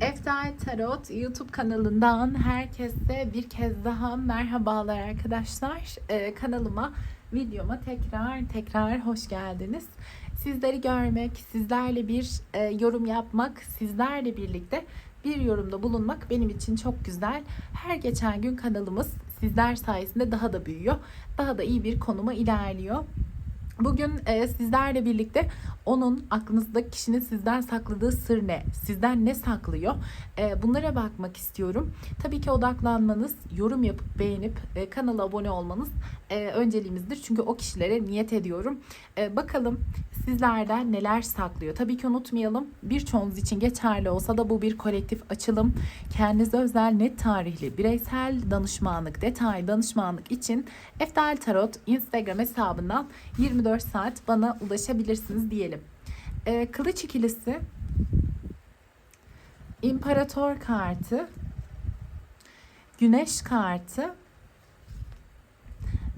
Eftal Tarot YouTube kanalından herkese bir kez daha merhabalar arkadaşlar. Ee, kanalıma, videoma tekrar tekrar hoş geldiniz. Sizleri görmek, sizlerle bir e, yorum yapmak, sizlerle birlikte bir yorumda bulunmak benim için çok güzel. Her geçen gün kanalımız sizler sayesinde daha da büyüyor. Daha da iyi bir konuma ilerliyor. Bugün e, sizlerle birlikte onun aklınızdaki kişinin sizden sakladığı sır ne? Sizden ne saklıyor? E, bunlara bakmak istiyorum. Tabii ki odaklanmanız, yorum yapıp beğenip e, kanala abone olmanız e, önceliğimizdir. Çünkü o kişilere niyet ediyorum. E, bakalım sizlerden neler saklıyor? Tabii ki unutmayalım. Birçoğunuz için geçerli olsa da bu bir kolektif açılım. Kendinize özel net tarihli bireysel danışmanlık, detay danışmanlık için Eftal Tarot Instagram hesabından 24 saat bana ulaşabilirsiniz diyelim. Ee, kılıç ikilisi, İmparator kartı, Güneş kartı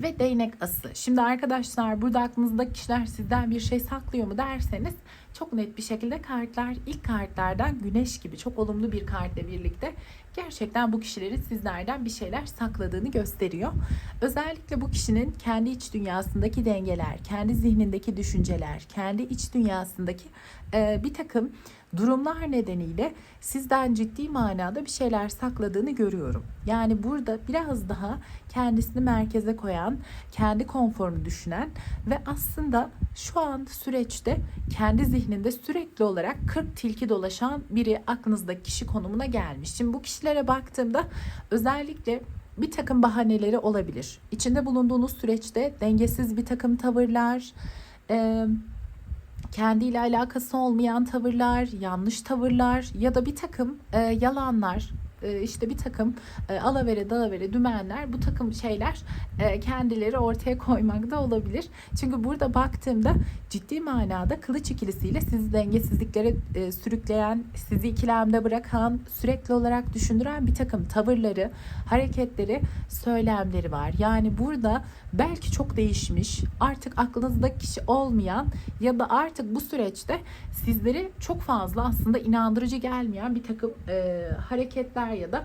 ve değnek ası. Şimdi arkadaşlar burada aklınızda kişiler sizden bir şey saklıyor mu derseniz çok net bir şekilde kartlar ilk kartlardan güneş gibi çok olumlu bir kartla birlikte gerçekten bu kişilerin sizlerden bir şeyler sakladığını gösteriyor. Özellikle bu kişinin kendi iç dünyasındaki dengeler, kendi zihnindeki düşünceler, kendi iç dünyasındaki e, bir takım durumlar nedeniyle sizden ciddi manada bir şeyler sakladığını görüyorum. Yani burada biraz daha kendisini merkeze koyan, kendi konforunu düşünen ve aslında şu an süreçte kendi zihninde sürekli olarak 40 tilki dolaşan biri aklınızdaki kişi konumuna gelmiş. Şimdi bu kişilere baktığımda özellikle bir takım bahaneleri olabilir. İçinde bulunduğunuz süreçte dengesiz bir takım tavırlar, kendiyle alakası olmayan tavırlar, yanlış tavırlar ya da bir takım e, yalanlar, işte bir takım e, alavere dalavere dümenler bu takım şeyler e, kendileri ortaya koymakta olabilir. Çünkü burada baktığımda ciddi manada kılıç ikilisiyle sizi dengesizliklere e, sürükleyen, sizi ikilemde bırakan, sürekli olarak düşündüren bir takım tavırları, hareketleri, söylemleri var. Yani burada belki çok değişmiş, artık aklınızda kişi olmayan ya da artık bu süreçte sizleri çok fazla aslında inandırıcı gelmeyen bir takım e, hareketler ya da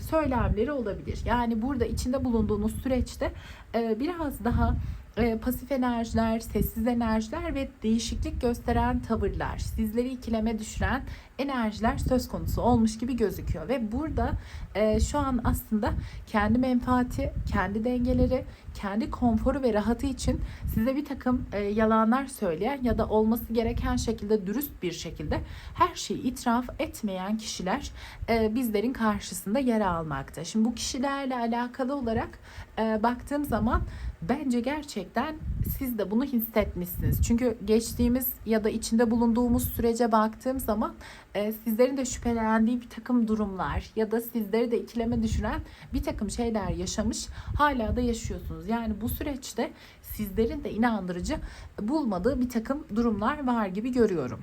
söylemleri olabilir. Yani burada içinde bulunduğunuz süreçte e, biraz daha e, pasif enerjiler, sessiz enerjiler ve değişiklik gösteren tavırlar, sizleri ikileme düşüren enerjiler söz konusu olmuş gibi gözüküyor ve burada e, şu an aslında kendi menfaati, kendi dengeleri, kendi konforu ve rahatı için size bir takım e, yalanlar söyleyen ya da olması gereken şekilde dürüst bir şekilde her şeyi itiraf etmeyen kişiler bizlerin karşısında yer almakta. Şimdi bu kişilerle alakalı olarak baktığım zaman bence gerçekten siz de bunu hissetmişsiniz. Çünkü geçtiğimiz ya da içinde bulunduğumuz sürece baktığım zaman e, sizlerin de şüphelendiği bir takım durumlar ya da sizleri de ikileme düşüren bir takım şeyler yaşamış hala da yaşıyorsunuz. Yani bu süreçte sizlerin de inandırıcı bulmadığı bir takım durumlar var gibi görüyorum.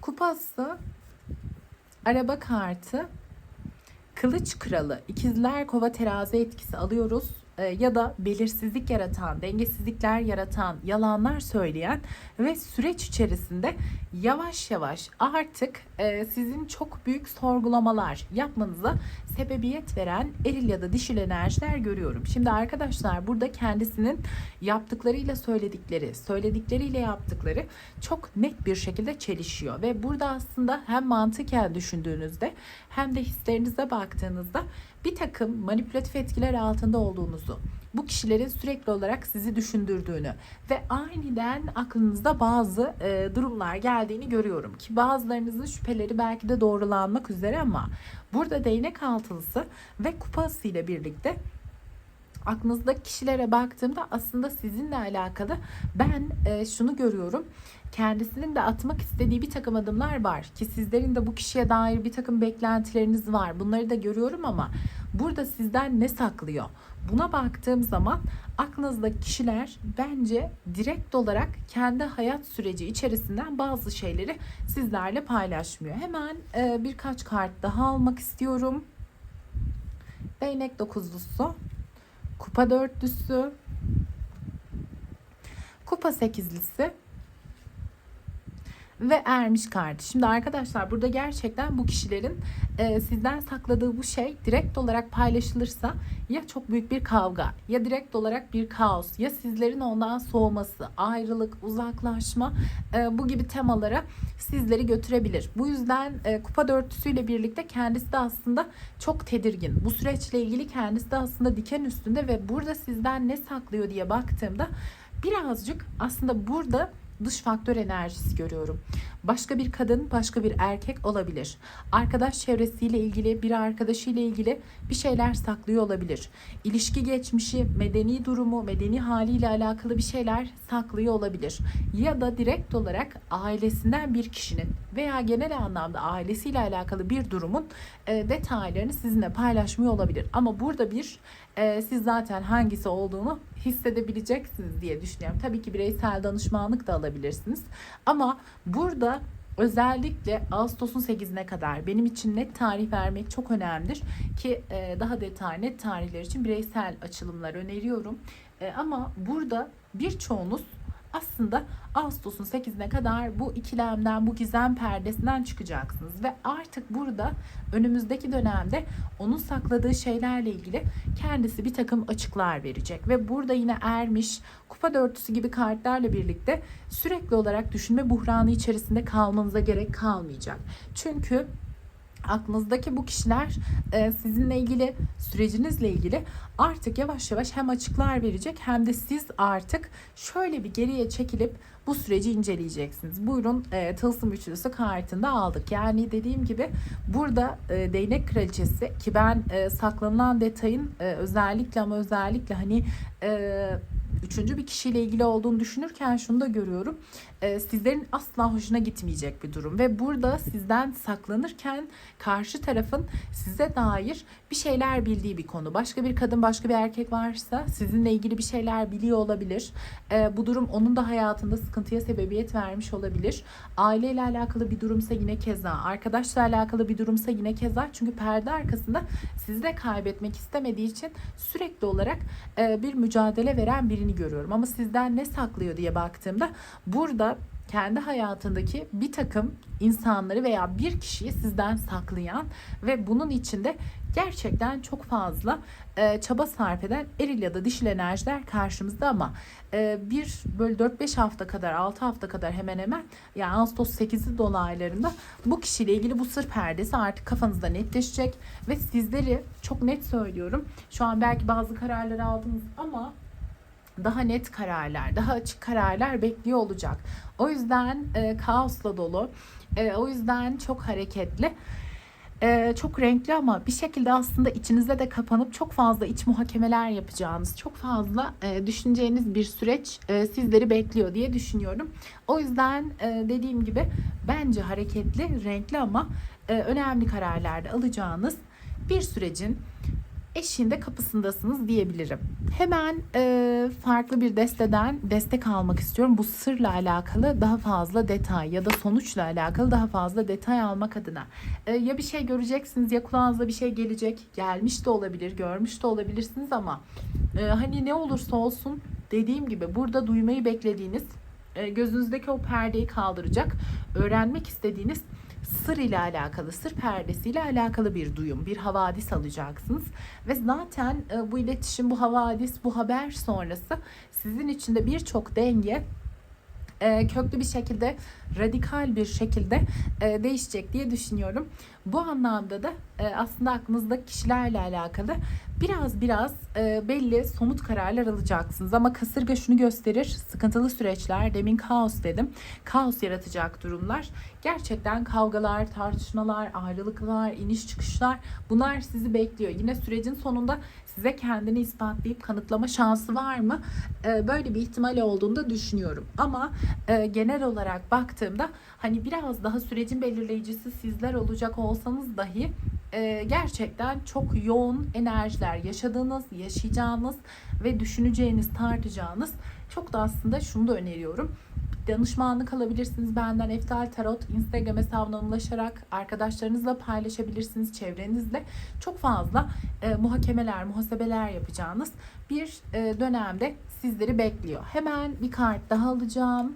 Kupası, araba kartı, kılıç kralı, ikizler kova terazi etkisi alıyoruz ya da belirsizlik yaratan, dengesizlikler yaratan, yalanlar söyleyen ve süreç içerisinde yavaş yavaş artık e, sizin çok büyük sorgulamalar yapmanıza sebebiyet veren eril ya da dişil enerjiler görüyorum. Şimdi arkadaşlar burada kendisinin yaptıklarıyla söyledikleri, söyledikleriyle yaptıkları çok net bir şekilde çelişiyor ve burada aslında hem mantıken düşündüğünüzde hem de hislerinize baktığınızda bir takım manipülatif etkiler altında olduğunuzu, bu kişilerin sürekli olarak sizi düşündürdüğünü ve aniden aklınızda bazı e, durumlar geldiğini görüyorum ki bazılarınızın şüpheleri belki de doğrulanmak üzere ama burada değnek altılısı ve kupası ile birlikte aklınızdaki kişilere baktığımda aslında sizinle alakalı ben e, şunu görüyorum. Kendisinin de atmak istediği bir takım adımlar var ki sizlerin de bu kişiye dair bir takım beklentileriniz var. Bunları da görüyorum ama burada sizden ne saklıyor? Buna baktığım zaman aklınızdaki kişiler bence direkt olarak kendi hayat süreci içerisinden bazı şeyleri sizlerle paylaşmıyor. Hemen e, birkaç kart daha almak istiyorum. Değnek dokuzlusu, kupa dörtlüsü, kupa sekizlisi, ve ermiş kartı. Şimdi arkadaşlar burada gerçekten bu kişilerin e, sizden sakladığı bu şey direkt olarak paylaşılırsa ya çok büyük bir kavga ya direkt olarak bir kaos ya sizlerin ondan soğuması, ayrılık, uzaklaşma e, bu gibi temalara sizleri götürebilir. Bu yüzden e, kupa dörtlüsüyle birlikte kendisi de aslında çok tedirgin. Bu süreçle ilgili kendisi de aslında diken üstünde ve burada sizden ne saklıyor diye baktığımda birazcık aslında burada dış faktör enerjisi görüyorum. Başka bir kadın, başka bir erkek olabilir. Arkadaş çevresiyle ilgili, bir arkadaşıyla ilgili bir şeyler saklıyor olabilir. İlişki geçmişi, medeni durumu, medeni haliyle alakalı bir şeyler saklıyor olabilir. Ya da direkt olarak ailesinden bir kişinin veya genel anlamda ailesiyle alakalı bir durumun e, detaylarını sizinle paylaşmıyor olabilir. Ama burada bir e, siz zaten hangisi olduğunu hissedebileceksiniz diye düşünüyorum. Tabii ki bireysel danışmanlık da alabilirsiniz. Ama burada özellikle Ağustos'un 8'ine kadar benim için net tarih vermek çok önemlidir ki e, daha detaylı net tarihler için bireysel açılımlar öneriyorum. E, ama burada birçoğunuz aslında Ağustos'un 8'ine kadar bu ikilemden, bu gizem perdesinden çıkacaksınız ve artık burada önümüzdeki dönemde onun sakladığı şeylerle ilgili kendisi bir takım açıklar verecek ve burada yine ermiş, kupa dörtlüsü gibi kartlarla birlikte sürekli olarak düşünme buhranı içerisinde kalmanıza gerek kalmayacak. Çünkü aklınızdaki bu kişiler e, sizinle ilgili sürecinizle ilgili artık yavaş yavaş hem açıklar verecek hem de siz artık şöyle bir geriye çekilip bu süreci inceleyeceksiniz. Buyurun e, tılsım üçlüsü kartında aldık. Yani dediğim gibi burada e, değnek kraliçesi ki ben e, saklanılan detayın e, özellikle ama özellikle hani e, üçüncü bir kişiyle ilgili olduğunu düşünürken şunu da görüyorum. Ee, sizlerin asla hoşuna gitmeyecek bir durum ve burada sizden saklanırken karşı tarafın size dair bir şeyler bildiği bir konu. Başka bir kadın, başka bir erkek varsa sizinle ilgili bir şeyler biliyor olabilir. Ee, bu durum onun da hayatında sıkıntıya sebebiyet vermiş olabilir. Aileyle alakalı bir durumsa yine keza, arkadaşla alakalı bir durumsa yine keza. Çünkü perde arkasında sizi de kaybetmek istemediği için sürekli olarak e, bir mücadele veren birini görüyorum. Ama sizden ne saklıyor diye baktığımda burada kendi hayatındaki bir takım insanları veya bir kişiyi sizden saklayan ve bunun içinde gerçekten çok fazla e, çaba sarf eden eril ya da dişil enerjiler karşımızda ama e, bir böyle 4-5 hafta kadar 6 hafta kadar hemen hemen yani Ağustos 8'i dolaylarında bu kişiyle ilgili bu sır perdesi artık kafanızda netleşecek ve sizleri çok net söylüyorum şu an belki bazı kararlar aldınız ama daha net kararlar, daha açık kararlar bekliyor olacak. O yüzden e, kaosla dolu, e, o yüzden çok hareketli, e, çok renkli ama bir şekilde aslında içinizde de kapanıp çok fazla iç muhakemeler yapacağınız, çok fazla e, düşüneceğiniz bir süreç e, sizleri bekliyor diye düşünüyorum. O yüzden e, dediğim gibi bence hareketli, renkli ama e, önemli kararlarda alacağınız bir sürecin eşiğinde kapısındasınız diyebilirim. Hemen e, farklı bir desteden destek almak istiyorum. Bu sırla alakalı daha fazla detay ya da sonuçla alakalı daha fazla detay almak adına. E, ya bir şey göreceksiniz ya kulağınıza bir şey gelecek. Gelmiş de olabilir, görmüş de olabilirsiniz ama e, hani ne olursa olsun dediğim gibi burada duymayı beklediğiniz e, gözünüzdeki o perdeyi kaldıracak, öğrenmek istediğiniz sır ile alakalı, sır perdesiyle alakalı bir duyum, bir havadis alacaksınız. Ve zaten e, bu iletişim, bu havadis, bu haber sonrası sizin içinde birçok denge e, köklü bir şekilde, radikal bir şekilde e, değişecek diye düşünüyorum. Bu anlamda da e, aslında aklınızdaki kişilerle alakalı biraz biraz e, belli somut kararlar alacaksınız. Ama kasırga şunu gösterir, sıkıntılı süreçler, demin kaos dedim, kaos yaratacak durumlar. Gerçekten kavgalar, tartışmalar, ayrılıklar, iniş çıkışlar bunlar sizi bekliyor. Yine sürecin sonunda size kendini ispatlayıp kanıtlama şansı var mı? E, böyle bir ihtimal olduğunu da düşünüyorum. Ama e, genel olarak baktığımda hani biraz daha sürecin belirleyicisi sizler olacak olsanız dahi e, gerçekten çok yoğun enerjiler yaşadığınız, yaşayacağınız ve düşüneceğiniz, tartacağınız çok da aslında şunu da öneriyorum danışmanlık alabilirsiniz. Benden Eftal Tarot Instagram hesabına ulaşarak arkadaşlarınızla paylaşabilirsiniz çevrenizle. Çok fazla e, muhakemeler muhasebeler yapacağınız bir e, dönemde sizleri bekliyor. Hemen bir kart daha alacağım.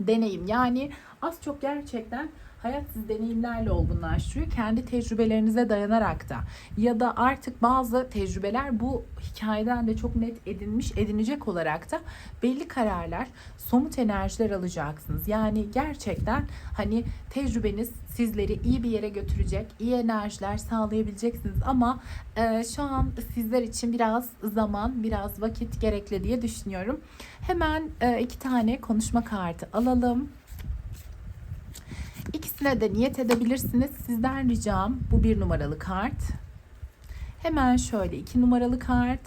Deneyim. Yani az çok gerçekten hayat sizi deneyimlerle olgunlaştırıyor. Kendi tecrübelerinize dayanarak da ya da artık bazı tecrübeler bu hikayeden de çok net edinmiş, edinecek olarak da belli kararlar, somut enerjiler alacaksınız. Yani gerçekten hani tecrübeniz sizleri iyi bir yere götürecek, iyi enerjiler sağlayabileceksiniz ama e, şu an sizler için biraz zaman, biraz vakit gerekli diye düşünüyorum. Hemen e, iki tane konuşma kartı alalım. İkisine de niyet edebilirsiniz. Sizden ricam bu bir numaralı kart. Hemen şöyle iki numaralı kart.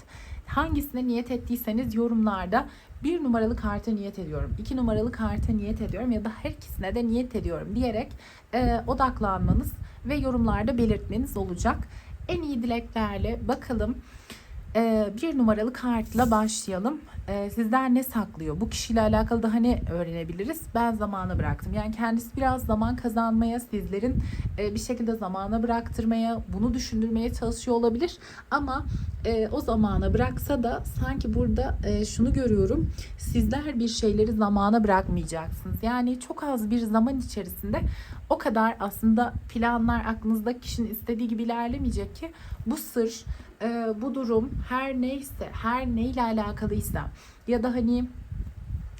Hangisine niyet ettiyseniz yorumlarda bir numaralı karta niyet ediyorum, iki numaralı karta niyet ediyorum ya da her ikisine de niyet ediyorum diyerek e, odaklanmanız ve yorumlarda belirtmeniz olacak. En iyi dileklerle bakalım e, bir numaralı kartla başlayalım. E, sizler ne saklıyor? Bu kişiyle alakalı da hani öğrenebiliriz. Ben zamana bıraktım. Yani kendisi biraz zaman kazanmaya, sizlerin e, bir şekilde zamana bıraktırmaya, bunu düşündürmeye çalışıyor olabilir. Ama e, o zamana bıraksa da sanki burada e, şunu görüyorum. Sizler bir şeyleri zamana bırakmayacaksınız. Yani çok az bir zaman içerisinde o kadar aslında planlar aklınızdaki kişinin istediği gibi ilerlemeyecek ki bu sır, e, bu durum her neyse, her neyle alakalıysa ya da hani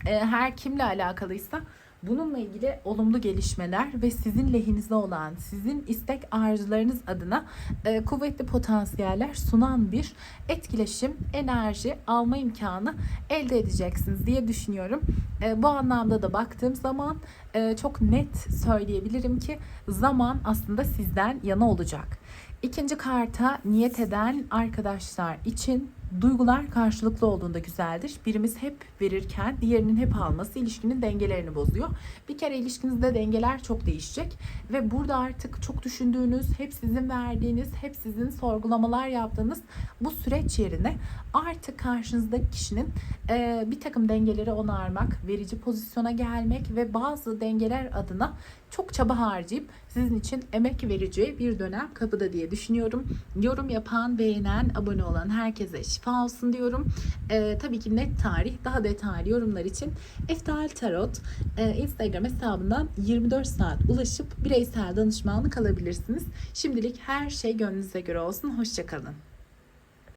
e, her kimle alakalıysa bununla ilgili olumlu gelişmeler ve sizin lehinizde olan, sizin istek arzularınız adına e, kuvvetli potansiyeller sunan bir etkileşim, enerji alma imkanı elde edeceksiniz diye düşünüyorum. E, bu anlamda da baktığım zaman e, çok net söyleyebilirim ki zaman aslında sizden yana olacak. İkinci karta niyet eden arkadaşlar için duygular karşılıklı olduğunda güzeldir. Birimiz hep verirken diğerinin hep alması ilişkinin dengelerini bozuyor. Bir kere ilişkinizde dengeler çok değişecek ve burada artık çok düşündüğünüz, hep sizin verdiğiniz, hep sizin sorgulamalar yaptığınız bu süreç yerine artık karşınızdaki kişinin e, bir takım dengeleri onarmak, verici pozisyona gelmek ve bazı dengeler adına çok çaba harcayıp sizin için emek verici bir dönem kapıda diye düşünüyorum. Yorum yapan, beğenen, abone olan herkese şifa olsun diyorum. Ee, tabii ki net tarih, daha detaylı yorumlar için Eftal Tarot e, Instagram hesabından 24 saat ulaşıp bireysel danışmanlık alabilirsiniz. Şimdilik her şey gönlünüze göre olsun. Hoşçakalın.